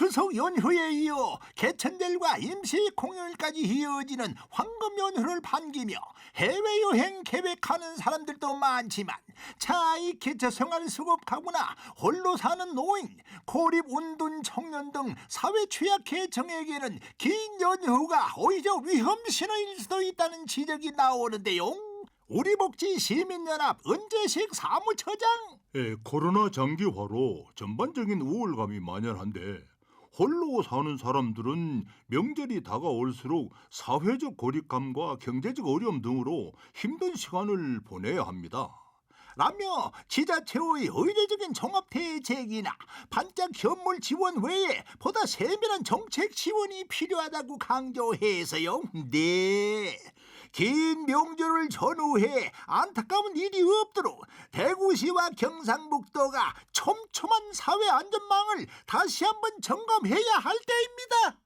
추석 연휴에 이어 개천절과 임시 공휴일까지 이어지는 황금 연휴를 반기며 해외여행 계획하는 사람들도 많지만 차이 기차 생활 수급하거나 홀로 사는 노인, 고립 운둔 청년 등 사회 취약 계층에게는 긴 연휴가 오히려 위험 신호일 수도 있다는 지적이 나오는데요. 우리 복지 시민연합 은재식 사무처장 예, 코로나 장기화로 전반적인 우울감이 만연한데 홀로 사는 사람들은 명절이 다가올수록 사회적 고립감과 경제적 어려움 등으로 힘든 시간을 보내야 합니다. 라며 지자체의 의례적인 종합 대책이나 반짝 현물 지원 외에 보다 세밀한 정책 지원이 필요하다고 강조해서요. 네. 긴 명절을 전후해 안타까운 일이 없도록 대구시와 경상북도가 촘촘한 사회 안전망을 다시 한번 점검해야 할 때입니다.